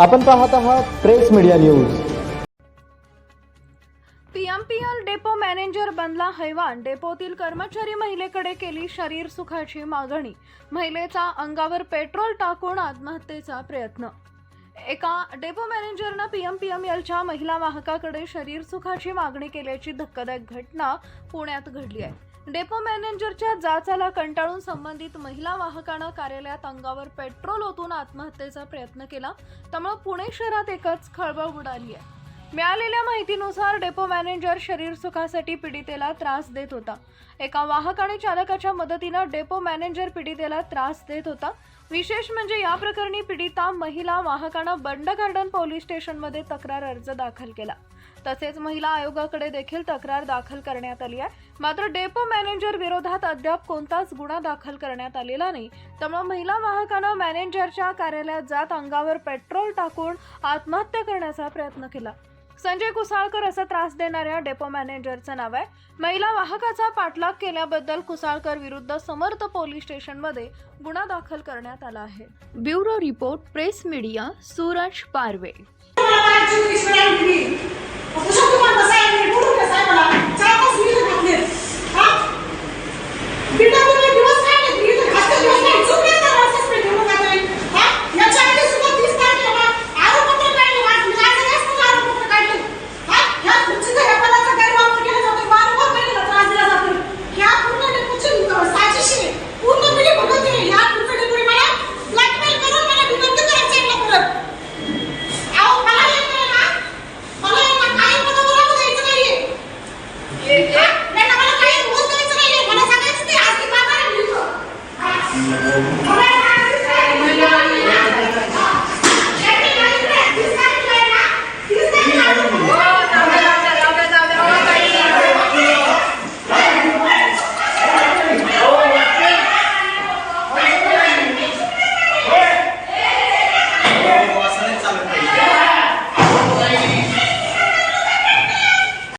आपण पाहत आहात press media news. PMPL depot manager बनला हैवान. डेपोतील कर्मचारी महिलेकडे केली शरीर सुखाची मागणी. महिलेचा अंगावर पेट्रोल टाकून आत्महत्येचा प्रयत्न. एका डेपो मॅनेजरनं पीएमपीएमएलच्या महिला वाहकाकडे शरीर सुखाची मागणी केल्याची धक्कादायक घटना पुण्यात घडली आहे. डेपो मॅनेजरच्या जाचाला कंटाळून संबंधित महिला वाहकानं कार्यालयात अंगावर पेट्रोल ओतून आत्महत्येचा प्रयत्न केला. त्यामुळे पुणे शहरात एकच खळबळ उडाली आहे. मिळालेल्या माहितीनुसार डेपो मॅनेजर शरीर सुखासाठी पीडितेला त्रास देत होता. एका वाहक आणि चालकाच्या मदतीनं डेपो मॅनेजर पीडितेला त्रास देत होता. विशेष म्हणजे या प्रकरणी पीडिता महिला वाहकानं बंड गार्डन पोलीस स्टेशनमध्ये तक्रार अर्ज दाखल केला. तसेच महिला आयोगाकडे देखील तक्रार दाखल करण्यात आली आहे. मात्र डेपो मॅनेजर विरोधात अद्याप कोणताच गुन्हा दाखल करण्यात आलेला नाही. त्यामुळे महिला वाहकानं मॅनेजरच्या कार्यालयात जात अंगावर पेट्रोल टाकून आत्महत्या करण्याचा प्रयत्न केला. संजय कुसाळकर असा त्रास देणाऱ्या डेपो मॅनेजरचं नाव आहे. महिला वाहकाचा पाठलाग केल्याबद्दल कुसाळकर विरुद्ध समर्थ पोलीस स्टेशनमध्ये गुन्हा दाखल करण्यात आला आहे. Bureau report press media Suraj Parve. Yeah.